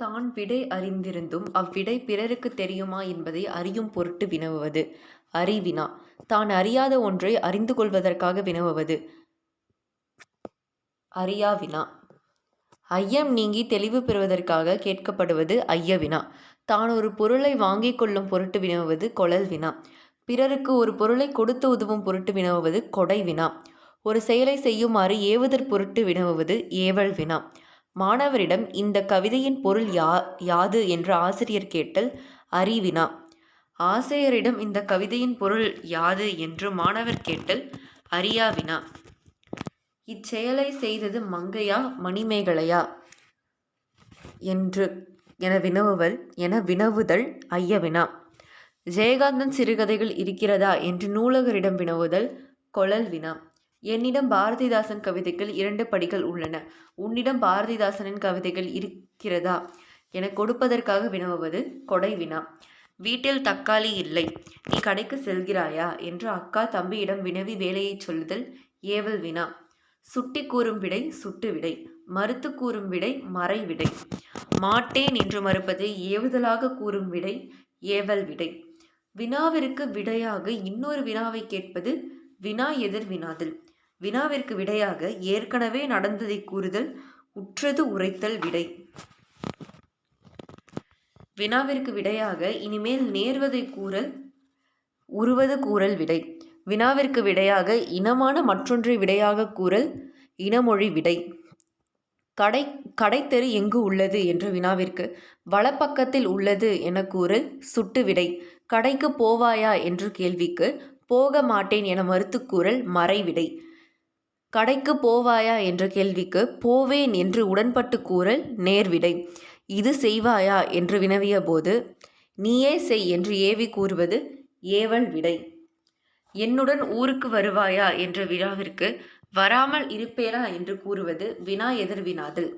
தான் விடை அறிந்திருந்தும் அவ்விடை பிறருக்கு தெரியுமா என்பதை அறியும் பொருட்டு வினவுவது. அறிவினா தான் அறியாத ஒன்றை அறிந்து கொள்வதற்காக வினவுவது. அறியா வினா ஐயம் நீங்கி தெளிவு பெறுவதற்காக கேட்கப்படுவது ஐய வினா தான் ஒரு பொருளை வாங்கிக் கொள்ளும் பொருட்டு வினவுவது கொழல் வினா பிறருக்கு ஒரு பொருளை கொடுத்து உதவும் பொருட்டு வினவுவது கொடை வினா ஒரு செயலை செய்யுமாறு ஏவுதற் பொருட்டு வினவுவது ஏவல் வினா மாணவரிடம் இந்த கவிதையின் பொருள் யா யாது என்று ஆசிரியர் கேட்டல் அறிவினா. ஆசிரியரிடம் இந்த கவிதையின் பொருள் யாது என்று மாணவர் கேட்டல் அறியாவினா. இச்செயலை செய்தது மங்கையா மணிமேகலையா? என்று என வினவுவல் என வினவுதல் ஐயவினா. ஜெயகாந்தன் சிறுகதைகள் இருக்கிறதா என்று நூலகரிடம் வினவுதல் கொழல் வினா என்னிடம் பாரதிதாசன் கவிதைகள் இரண்டு படிகள் உள்ளன. உன்னிடம் பாரதிதாசனின் கவிதைகள் இருக்கிறதா? என கொடுப்பதற்காக வினவுவது கொடை வினா. வீட்டில் தக்காளி இல்லை. நீ கடைக்கு செல்கிறாயா? என்று அக்கா தம்பியிடம் வினவி வேலையை சொல்லுதல் ஏவல் வினா. சுட்டி கூறும் விடை சுட்டு விடை. மறுத்து கூறும் விடை மறை விடை. மாட்டேன் என்று மறுப்பதை ஏவுதலாக கூறும் விடை ஏவல் விடை. வினாவிற்கு விடையாக இன்னொரு வினாவை கேட்பது வினா எதிர் வினாதல். வினாவிற்கு விடையாக ஏற்கனவே நடந்ததை கூறுதல் உற்றது உரைத்தல் விடை. வினாவிற்கு விடையாக இனிமேல் நேர்வதை கூறல் உருவது கூறல் விடை. வினாவிற்கு விடையாக இனமான மற்றொன்றை விடையாக கூறல் இனமொழி விடை. கடை கடைத்தெரு எங்கு உள்ளது என்ற வினாவிற்கு வலப்பக்கத்தில் உள்ளது என கூறல் சுட்டு விடை. கடைக்கு போவாயா என்ற கேள்விக்கு போக மாட்டேன் என மறுத்து கூறல் மறைவிடை. கடைக்கு போவாயா என்ற கேள்விக்கு போவேன் என்று உடன்பட்டு கூறல் நேர்விடை. இது செய்வாயா என்று வினவிய போது நீயே செய் என்று ஏவி கூறுவது ஏவல் விடை. என்னுடன் ஊருக்கு வருவாயா என்ற வினாவிற்கு வராமல் இருப்பேனா என்று கூறுவது வினா எதிர் வினாதல்.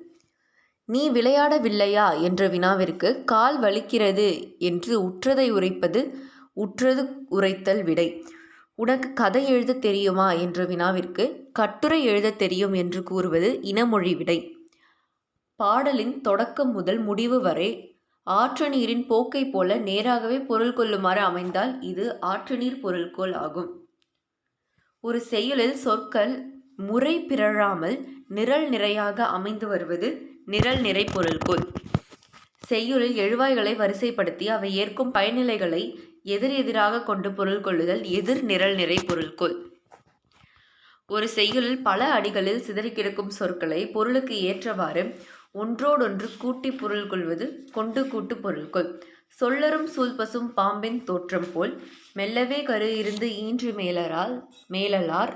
நீ விளையாடவில்லையா என்ற வினாவிற்கு கால் வலிக்கிறது என்று உற்றதை உரைப்பது உற்றது உரைத்தல் விடை. உனக்கு கதை எழுத தெரியுமா? என்ற வினாவிற்கு கட்டுரை எழுத தெரியும் என்று கூறுவது இனமொழி விடை. பாடலின் தொடக்கம் முதல் முடிவு வரை ஆற்று நீரின் போக்கை போல நேராகவே பொருள் கொள்ளுமாறு அமைந்தால் இது ஆற்று நீர் பொருள்கோள் ஆகும். ஒரு செயலில் சொற்கள் முறை பிறழாமல் நிரல் நிறையாக அமைந்து வருவது நிரல் நிறை பொருள்கோள். செய்யுளில் எழுவாய்களை வரிசைப்படுத்தி அவை ஏற்கும் பயனிலைகளை எதிர் எதிராக கொண்டு பொருள் கொள்ளுதல் எதிர் நிரல் நிறை பொருள்கோள் ஒரு செய்யுளில் பல அடிகளில் சிதறி கிடக்கும் சொற்களை பொருளுக்கு ஏற்றவாறு ஒன்றோடொன்று கூட்டி பொருள் கொள்வது கொண்டு கூட்டு பொருள்கொள் சொல்லரும் சூழ்பசும் பாம்பின் தோற்றம் போல் மெல்லவே கரு இருந்து ஈன்று மேலரால் மேலலார்.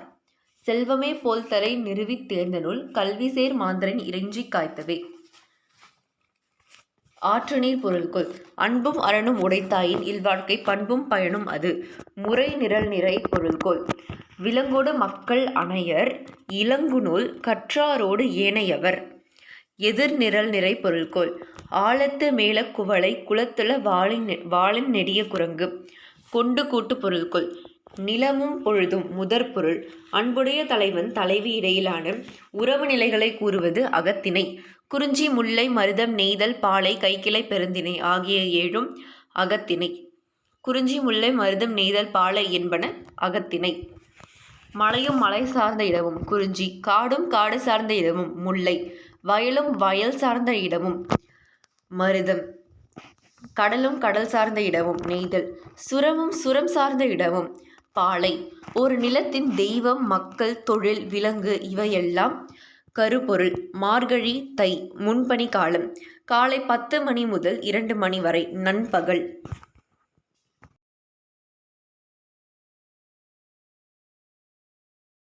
செல்வமே போல் தரை நிறுவித் தேர்ந்தனுள் கல்விசேர் மாந்தரின் இறைஞ்சி காய்த்தவே. ஆற்று நீர் பொருள்கொள். அன்பும் அரணும் உடைத்தாயின் இல்வாழ்க்கை பண்பும் பயனும் அது. முறை நிரல் நிறை பொருள்கொள். விலங்கோடு மக்கள் அணையர் இளங்குநூல் கற்றாரோடு ஏனையவர். எதிர் நிரல் நிறை பொருள்கோள். ஆழத்து மேல குவளை குளத்துல வாளின் வாளின் நெடிய குரங்கு. கொண்டு கூட்டு பொருள்கொள். நிலமும் பொழுதும் முதற் பொருள் அன்புடைய தலைவன் தலைவி இடையிலான உறவு நிலைகளை கூறுவது அகத்திணை. குறிஞ்சி முல்லை மருதம் நெய்தல் பாலை கைக்கிளை பெருந்திணை ஆகிய ஏழும் அகத்திணை. குறிஞ்சி முல்லை மருதம் நெய்தல் பாலை என்பன அகத்திணை. மலையும் மலை சார்ந்த இடமும் குறிஞ்சி காடும் காடு சார்ந்த இடமும் முல்லை வயலும் வயல் சார்ந்த இடமும் மருதம் கடலும் கடல் சார்ந்த இடமும் நெய்தல் சுரமும் சுரம் சார்ந்த இடமும் பாலை. ஒரு நிலத்தின் தெய்வம் மக்கள் தொழில் விலங்கு இவையெல்லாம் கருப்பொருள். மார்கழி தை முன்பனி காலம். காலை பத்து மணி முதல் இரண்டு மணி வரை நண்பகல்.